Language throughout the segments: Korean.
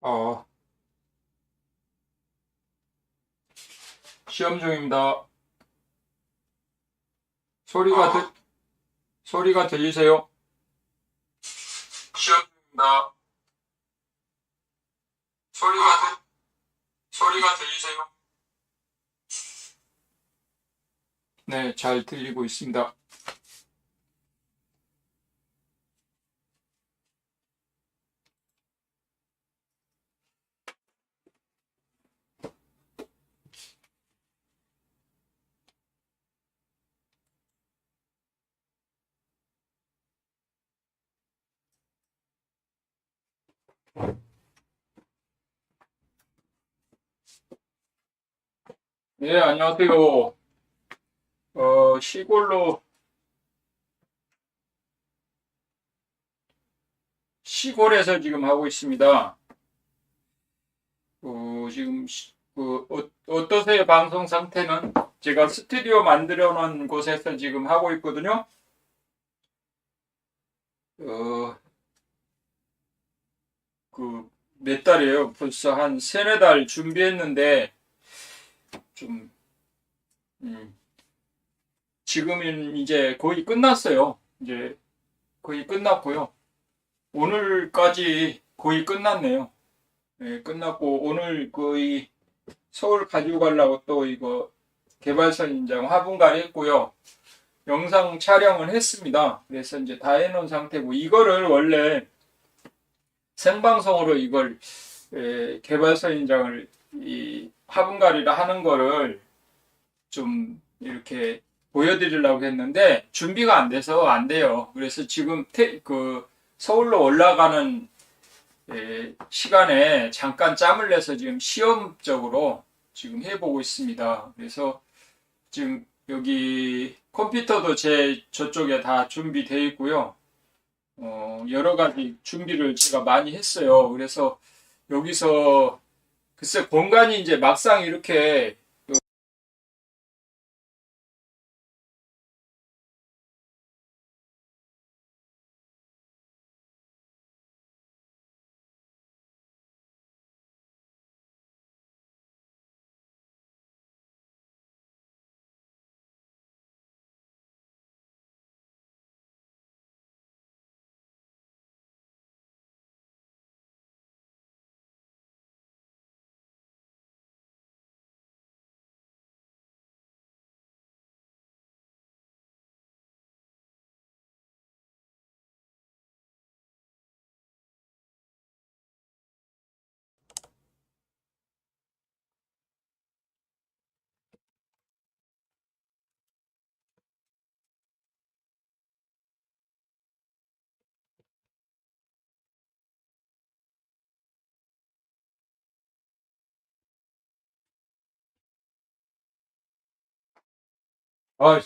어, 시험 중입니다. 소리가 들, 소리가 들리세요? 시험 중입니다. 소리가 들, 소리가 들리세요? 네, 잘 들리고 있습니다. 네, 안녕하세요. 어, 시골로, 시골에서 지금 하고 있습니다. 어, 지금, 시- 그, 어, 어떠세요? 방송 상태는? 제가 스튜디오 만들어 놓은 곳에서 지금 하고 있거든요. 어, 그, 몇 달이에요? 벌써 한 세네 달 준비했는데, 좀, 음, 지금은 이제 거의 끝났어요. 이제 거의 끝났고요. 오늘까지 거의 끝났네요. 네, 끝났고 오늘 거의 서울 가지고 가려고 또 이거 개발선 인장 화분갈이 했고요. 영상 촬영은 했습니다. 그래서 이제 다 해놓은 상태고 이거를 원래 생방송으로 이걸 에, 개발선 인장을 이 화분갈이를 하는 거를 좀 이렇게 보여드리려고 했는데 준비가 안 돼서 안 돼요. 그래서 지금 태- 그 서울로 올라가는 에, 시간에 잠깐 짬을 내서 지금 시험적으로 지금 해보고 있습니다. 그래서 지금 여기 컴퓨터도 제 저쪽에 다 준비되어 있고요. 어, 여러 가지 준비를 제가 많이 했어요. 그래서 여기서 글쎄 공간이 이제 막상 이렇게 아,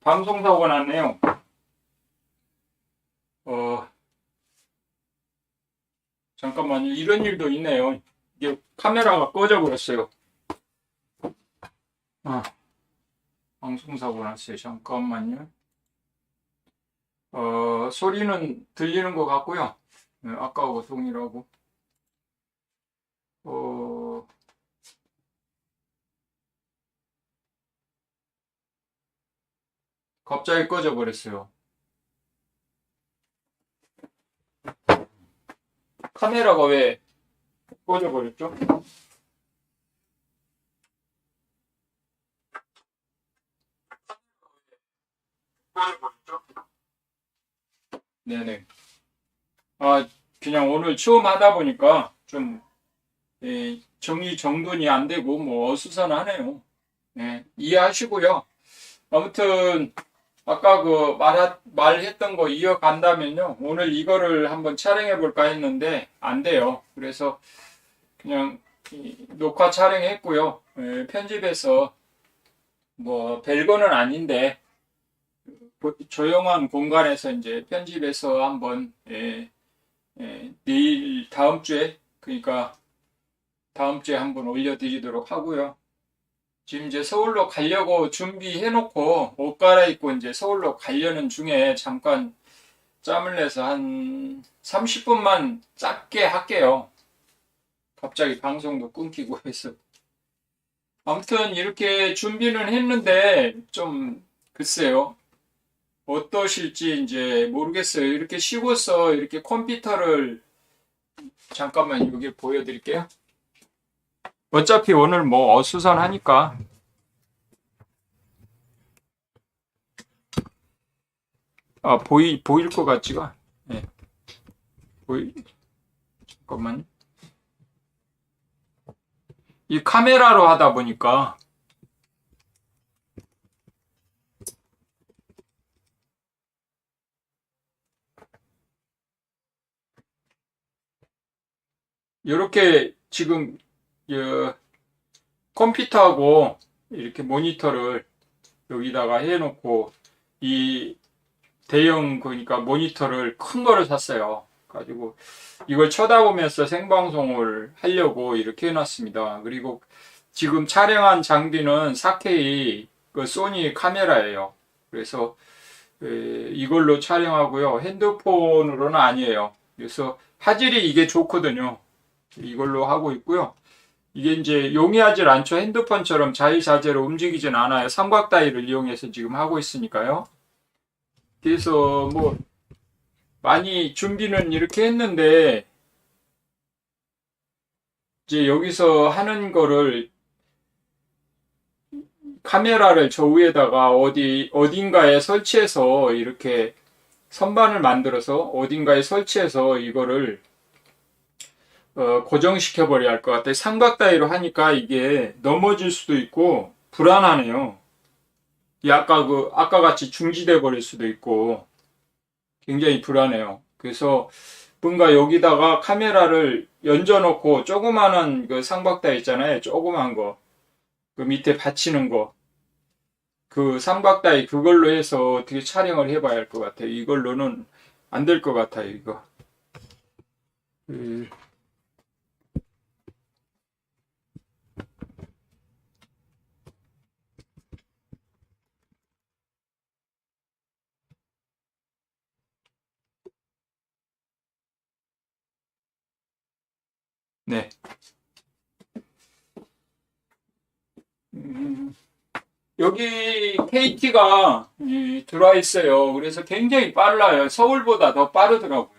방송 사고가 났네요. 어, 잠깐만요. 이런 일도 있네요. 이게 카메라가 꺼져 버렸어요. 아, 방송 사고 났어요. 잠깐만요. 어, 소리는 들리는 것 같고요. 네, 아까하고 동일하고. 어, 갑자기 꺼져 버렸어요. 카메라가 왜 꺼져 버렸죠? 꺼져 버렸죠? 네네. 아, 그냥 오늘 처음 하다 보니까 좀 예, 정리 정돈이 안 되고 뭐 어수선하네요. 네, 이해하시고요. 아무튼 아까 그 말, 말했던 거 이어간다면요. 오늘 이거를 한번 촬영해 볼까 했는데 안 돼요. 그래서 그냥 이 녹화 촬영했고요. 예, 편집해서 뭐 별거는 아닌데 보- 조용한 공간에서 이제 편집해서 한번 예, 예, 내일 다음 주에 그러니까 다음 주에 한번 올려드리도록 하고요. 지금 이제 서울로 가려고 준비해놓고 옷 갈아입고 이제 서울로 가려는 중에 잠깐 짬을 내서 한 30분만 짧게 할게요. 갑자기 방송도 끊기고 해서. 아무튼 이렇게 준비는 했는데 좀 글쎄요. 어떠실지 이제 모르겠어요. 이렇게 쉬고서 이렇게 컴퓨터를 잠깐만 여기 보여드릴게요. 어차피 오늘 뭐 어수선하니까. 아 보이 보일 것 같지가? 예. 보이 잠깐만. 이 카메라로 하다 보니까. 이렇게 지금 어, 컴퓨터하고 이렇게 모니터를 여기다가 해놓고 이 대형 그러니까 모니터를 큰 거를 샀어요. 가지고 이걸 쳐다보면서 생방송을 하려고 이렇게 해놨습니다. 그리고 지금 촬영한 장비는 4K 그 소니 카메라예요. 그래서 에, 이걸로 촬영하고요. 핸드폰으로는 아니에요. 그래서 화질이 이게 좋거든요. 이걸로 하고 있고요. 이게 이제 용이하질 않죠. 핸드폰처럼 자유자재로 움직이진 않아요. 삼각 다이를 이용해서 지금 하고 있으니까요. 그래서 뭐 많이 준비는 이렇게 했는데 이제 여기서 하는 거를 카메라를 저 위에다가 어디 어딘가에 설치해서 이렇게 선반을 만들어서 어딘가에 설치해서 이거를 어, 고정시켜 버려야 할 것 같아요. 삼각다이로 하니까 이게 넘어질 수도 있고 불안하네요. 이 아까 그 아까 같이 중지돼 버릴 수도 있고 굉장히 불안해요. 그래서 뭔가 여기다가 카메라를 얹어 놓고 조그마한 그 삼각다이 있잖아요. 조그만 거. 그 밑에 받치는 거. 그 삼각다이 그걸로 해서 어떻게 촬영을 해 봐야 할 것 같아요. 이걸로는 안 될 것 같아요. 이거. 그, 네. 음, 여기 KT가 들어와 있어요. 그래서 굉장히 빨라요. 서울보다 더 빠르더라고요.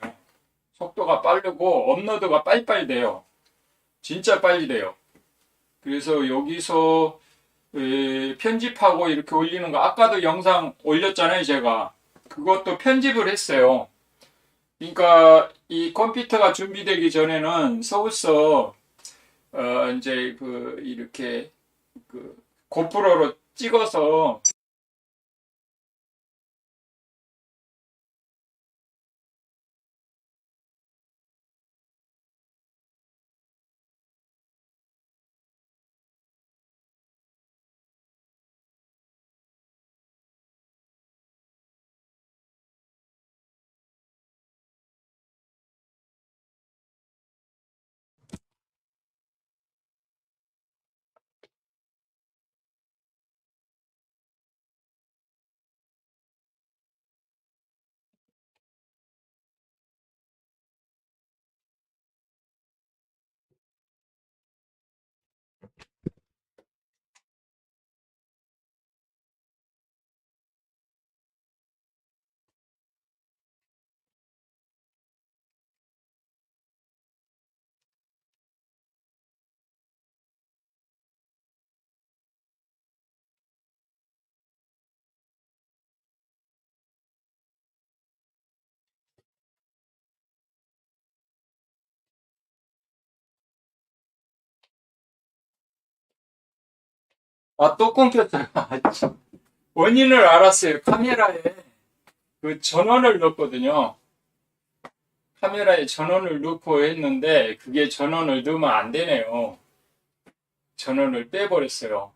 속도가 빠르고 업로드가 빨리빨리 돼요. 진짜 빨리 돼요. 그래서 여기서 에, 편집하고 이렇게 올리는 거 아까도 영상 올렸잖아요, 제가. 그것도 편집을 했어요. 그러니까 이 컴퓨터가 준비되기 전에는 서울서 어 이제 그 이렇게 그 고프로로 찍어서 아 또 끊겼어요. 아, 참. 원인을 알았어요. 카메라에 그 전원을 넣었거든요. 카메라에 전원을 넣고 했는데 그게 전원을 넣으면 안 되네요. 전원을 빼버렸어요.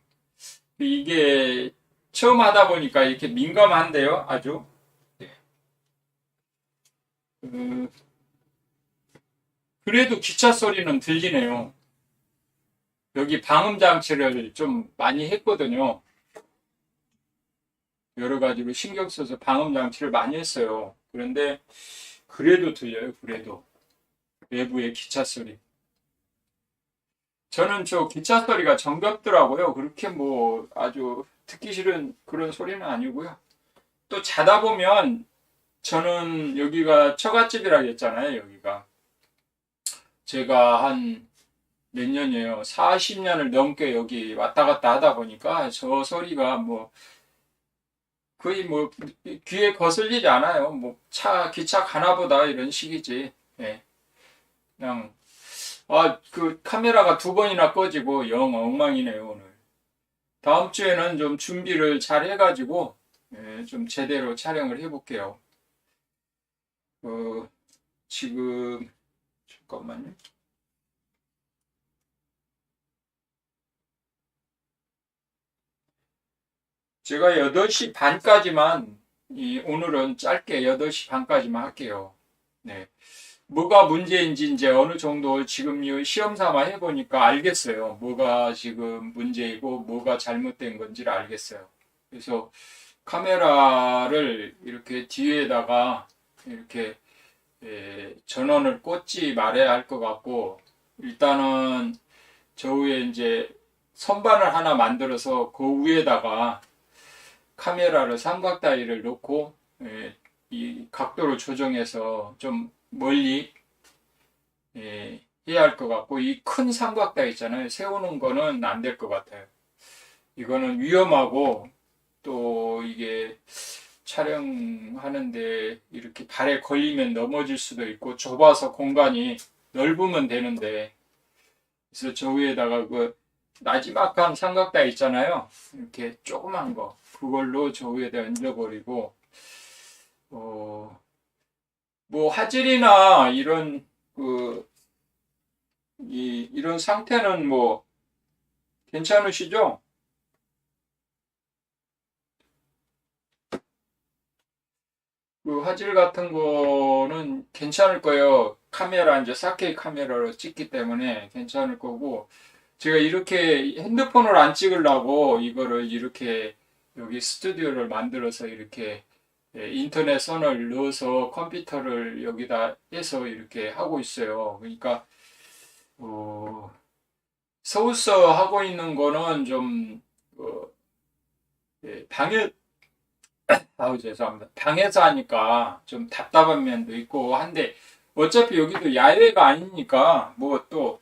이게 처음 하다 보니까 이렇게 민감한데요, 아주. 네. 그, 그래도 기차 소리는 들리네요. 여기 방음 장치를 좀 많이 했거든요. 여러 가지로 신경 써서 방음 장치를 많이 했어요. 그런데 그래도 들려요. 그래도 외부의 기차 소리. 저는 저 기차 소리가 정겹더라고요. 그렇게 뭐 아주 듣기 싫은 그런 소리는 아니고요. 또 자다 보면 저는 여기가 처갓집이라 했잖아요. 여기가 제가 한 몇 년이에요. 40년을 넘게 여기 왔다 갔다 하다 보니까 저 소리가 뭐 거의 뭐 귀에 거슬리지 않아요. 뭐 차 기차 가나보다 이런 식이지. 예. 그냥 아 그 카메라가 두 번이나 꺼지고 영 엉망이네요 오늘. 다음 주에는 좀 준비를 잘 해가지고 예, 좀 제대로 촬영을 해볼게요. 어, 지금 잠깐만요. 제가 8시 반까지만, 이, 오늘은 짧게 8시 반까지만 할게요. 네. 뭐가 문제인지 이제 어느 정도 지금 이 시험 삼아 해보니까 알겠어요. 뭐가 지금 문제이고 뭐가 잘못된 건지를 알겠어요. 그래서 카메라를 이렇게 뒤에다가 이렇게 에, 전원을 꽂지 말아야 할 것 같고 일단은 저 위에 이제 선반을 하나 만들어서 그 위에다가 카메라를 삼각 다이를 놓고 예, 이 각도를 조정해서 좀 멀리 예, 해야 할 것 같고 이 큰 삼각대 있잖아요. 세우는 거는 안 될 것 같아요. 이거는 위험하고 또 이게 촬영하는데 이렇게 발에 걸리면 넘어질 수도 있고 좁아서 공간이 넓으면 되는데 그래서 저 위에다가 그 나지막한 삼각대 있잖아요. 이렇게 조그만 거 그걸로 저 위에다 얹어버리고 어, 뭐 화질이나 이런 그 이, 이런 상태는 뭐 괜찮으시죠? 그 화질 같은 거는 괜찮을 거예요. 카메라 이제 4K 카메라로 찍기 때문에 괜찮을 거고 제가 이렇게 핸드폰을 안 찍으려고 이거를 이렇게 여기 스튜디오를 만들어서 이렇게 예, 인터넷 선을 넣어서 컴퓨터를 여기다 해서 이렇게 하고 있어요. 그러니까 어, 서울서 하고 있는 거는 좀 어, 예, 방에 아우 죄송합니다. 방에서 하니까 좀 답답한 면도 있고 한데 어차피 여기도 야외가 아니니까 뭐또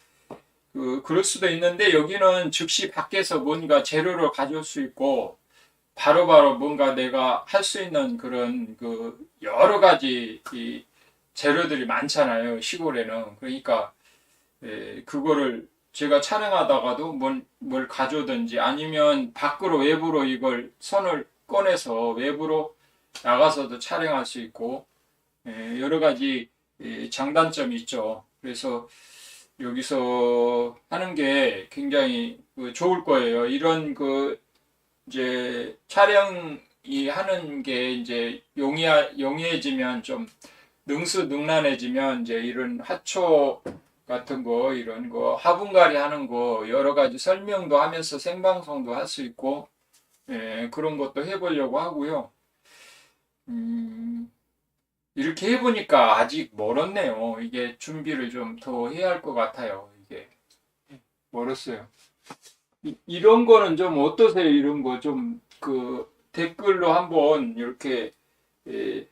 그, 그럴 수도 있는데 여기는 즉시 밖에서 뭔가 재료를 가져올 수 있고 바로 바로 뭔가 내가 할 수 있는 그런 그 여러 가지 이 재료들이 많잖아요 시골에는. 그러니까 에, 그거를 제가 촬영하다가도 뭘, 뭘 가져오든지 아니면 밖으로 외부로 이걸 선을 꺼내서 외부로 나가서도 촬영할 수 있고 에, 여러 가지 에, 장단점이 있죠. 그래서 여기서 하는 게 굉장히 그 좋을 거예요. 이런 그 이제 촬영이 하는 게 이제 용이 용이해지면 좀 능수능란해지면 이제 이런 화초 같은 거 이런 거 화분갈이 하는 거 여러 가지 설명도 하면서 생방송도 할 수 있고 예, 그런 것도 해보려고 하고요. 음, 이렇게 해보니까 아직 멀었네요. 이게 준비를 좀 더 해야 할 것 같아요. 이게 멀었어요. 이- 이런 거는 좀 어떠세요? 이런 거 좀 그 댓글로 한번 이렇게 예,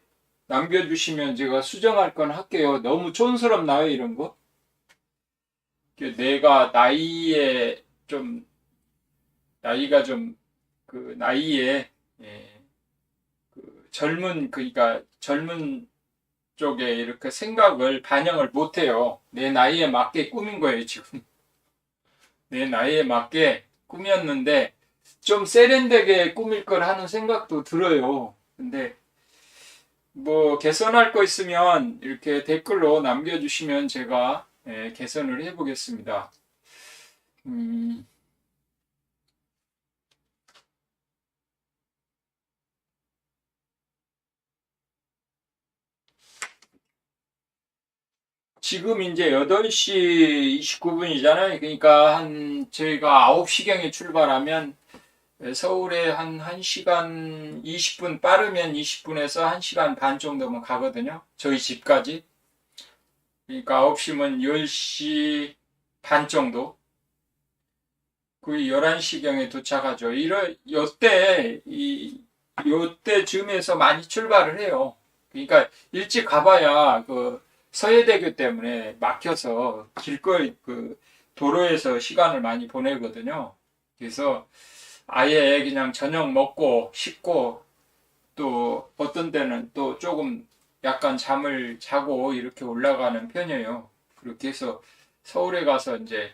남겨주시면 제가 수정할 건 할게요. 너무 촌스럽나요? 이런 거? 내가 나이에 좀 나이가 좀 그 나이에 예, 그 젊은 그러니까 젊은 쪽에 이렇게 생각을 반영을 못해요. 내 나이에 맞게 꾸민 거예요 지금. 내 나이에 맞게 꾸몄는데 좀 세련되게 꾸밀 걸 하는 생각도 들어요. 근데 뭐 개선할 거 있으면 이렇게 댓글로 남겨주시면 제가 예, 개선을 해보겠습니다. 음, 지금 이제 8시 29분이잖아요. 그러니까 한 저희가 9시경에 출발하면 서울에 한 1시간 20분 빠르면 20분에서 1시간 반 정도면 가거든요. 저희 집까지. 그러니까 9시면 10시 반 정도. 거의 11시경에 도착하죠. 이럴 요때 이 요때쯤에서 많이 출발을 해요. 그러니까 일찍 가봐야 그 서해대교 때문에 막혀서 길거리 그 도로에서 시간을 많이 보내거든요. 그래서 아예 그냥 저녁 먹고 씻고 또 어떤 때는 또 조금 약간 잠을 자고 이렇게 올라가는 편이에요. 그렇게 해서 서울에 가서 이제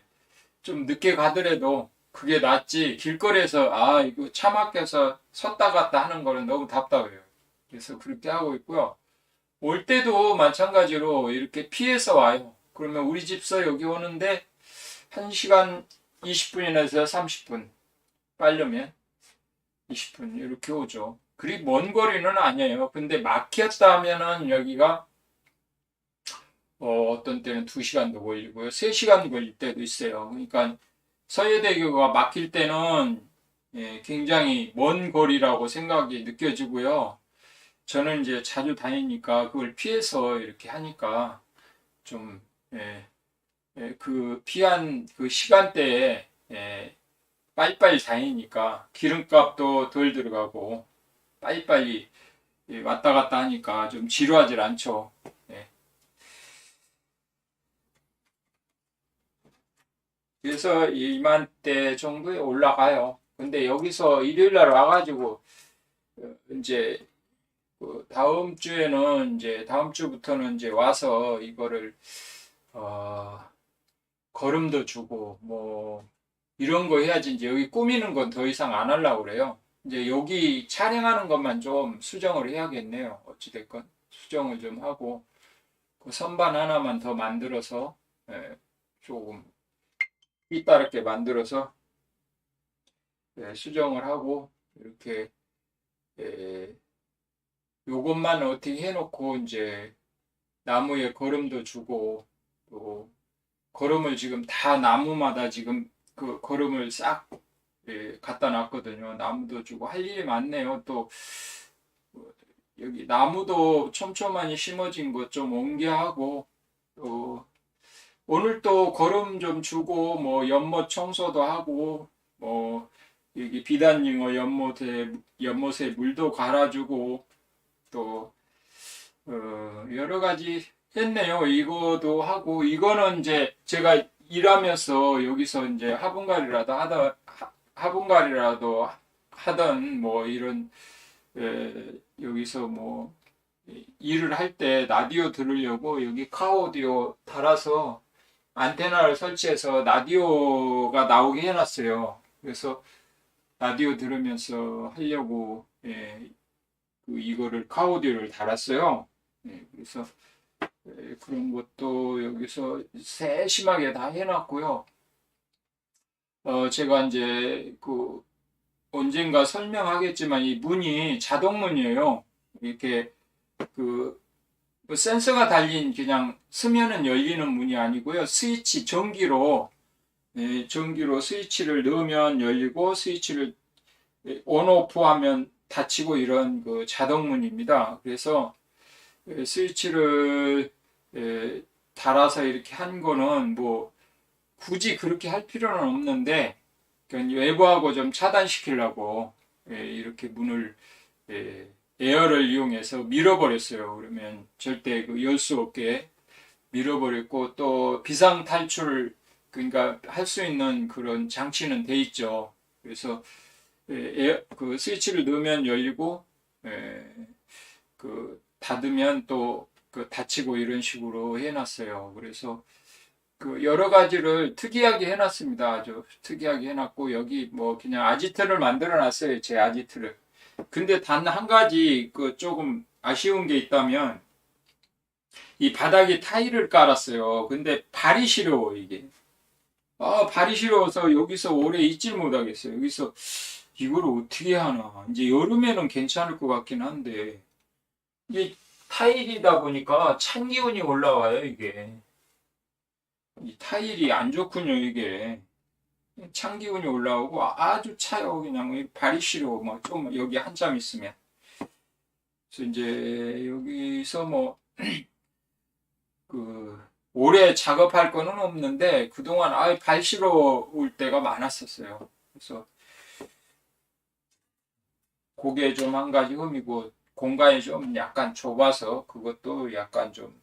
좀 늦게 가더라도 그게 낫지 길거리에서 아 이거 차 막혀서 섰다 갔다 하는 거는 너무 답답해요. 그래서 그렇게 하고 있고요. 올 때도 마찬가지로 이렇게 피해서 와요. 그러면 우리 집서 여기 오는데 1시간 20분이나서 30분 빠르면 20분 이렇게 오죠. 그리 먼 거리는 아니에요. 근데 막혔다 하면은 여기가 어, 떤 때는 2시간도 걸리고요. 3시간 걸릴 때도 있어요. 그러니까 서해대교가 막힐 때는 예, 굉장히 먼 거리라고 생각이 느껴지고요. 저는 이제 자주 다니니까 그걸 피해서 이렇게 하니까 좀, 예, 예, 그 피한 그 시간대에 예, 빨리빨리 다니니까 기름값도 덜 들어가고 빨리빨리 예, 왔다 갔다 하니까 좀 지루하질 않죠. 예. 그래서 이맘때 정도에 올라가요. 근데 여기서 일요일 날 와가지고 어, 이제 그 다음 주에는 이제 다음 주부터는 이제 와서 이거를 어, 걸음도 주고 뭐 이런 거 해야지 이제 여기 꾸미는 건 더 이상 안 하려고 그래요. 이제 여기 촬영하는 것만 좀 수정을 해야겠네요. 어찌됐건 수정을 좀 하고 그 선반 하나만 더 만들어서 예, 조금 삐따르게 만들어서 예, 수정을 하고 이렇게 예, 요것만 어떻게 해놓고 이제 나무에 거름도 주고 또 거름을 지금 다 나무마다 지금 그 거름을 싹 예, 갖다 놨거든요. 나무도 주고 할 일이 많네요. 또 여기 나무도 촘촘하니 심어진 것 좀 옮겨하고 또 오늘 또 거름 좀 주고 뭐 연못 청소도 하고 뭐 여기 비단잉어 연못에 연못에 물도 갈아주고 또 어, 여러 가지 했네요. 이거도 하고 이거는 이제 제가 일하면서 여기서 이제 화분갈이라도 하다 화분갈이라도 하던 뭐 이런 에, 여기서 뭐 일을 할 때 라디오 들으려고 여기 카오디오 달아서 안테나를 설치해서 라디오가 나오게 해놨어요. 그래서 라디오 들으면서 하려고 예, 그 이거를 카오디오를 달았어요. 예, 그래서 예, 그런 것도 여기서 세심하게 다 해놨고요. 어, 제가 이제 그 언젠가 설명하겠지만 이 문이 자동문이에요. 이렇게 그 센서가 달린 그냥 스면은 열리는 문이 아니고요. 스위치 전기로 예, 전기로 스위치를 넣으면 열리고 스위치를 온오프 하면 닫히고 이런 그 자동문입니다. 그래서 스위치를 달아서 이렇게 한 거는 뭐 굳이 그렇게 할 필요는 없는데 외부하고 좀 차단시키려고 이렇게 문을 에어를 이용해서 밀어버렸어요. 그러면 절대 그 열 수 없게 밀어버렸고 또 비상 탈출 그러니까 할 수 있는 그런 장치는 돼 있죠. 그래서 에어, 그 스위치를 넣으면 열리고 그 닫으면 또 그 닫히고 이런 식으로 해놨어요. 그래서 그 여러 가지를 특이하게 해놨습니다. 아주 특이하게 해놨고 여기 뭐 그냥 아지트를 만들어놨어요. 제 아지트를. 근데 단 한 가지 그 조금 아쉬운 게 있다면 이 바닥에 타일을 깔았어요. 근데 발이 시려워 이게. 아 발이 시려워서 여기서 오래 있질 못하겠어요. 여기서 이걸 어떻게 하나. 이제 여름에는 괜찮을 것 같긴 한데 이게 타일이다 보니까 찬 기운이 올라와요 이게. 이 타일이 안 좋군요, 이게. 찬 기운이 올라오고 아주 차요, 그냥 이 발이 시려, 막 좀 여기 한참 있으면. 그래서 이제 여기서 뭐, 그, 오래 작업할 거는 없는데 그동안 아, 발 시려 올 때가 많았었어요. 그래서 그게 좀 한 가지 흠이고 공간이 좀 약간 좁아서 그것도 약간 좀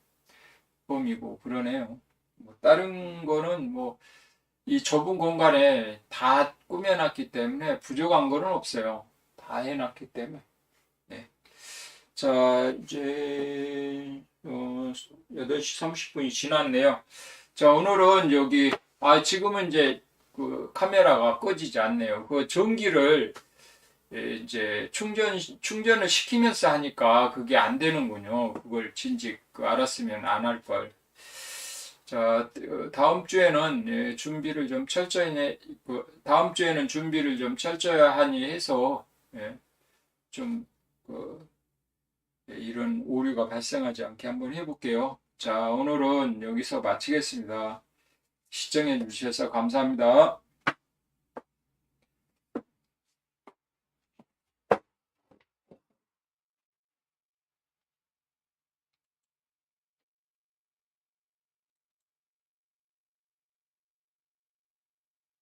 흠이고 그러네요. 뭐 다른 거는 뭐 이 좁은 공간에 다 꾸며놨기 때문에 부족한 거는 없어요. 다 해놨기 때문에. 네. 자, 이제 어, 8시 30분이 지났네요. 자, 오늘은 여기 아 지금은 이제 그 카메라가 꺼지지 않네요. 그 전기를 예, 이제 충전 충전을 시키면서 하니까 그게 안 되는군요. 그걸 진즉 그 알았으면 안 할 걸. 자, 어, 다음 주에는 예, 준비를 좀 철저히 해, 그, 다음 주에는 준비를 좀 철저히 해서 예, 좀 그, 예, 이런 오류가 발생하지 않게 한번 해볼게요. 자, 오늘은 여기서 마치겠습니다. 시청해 주셔서 감사합니다.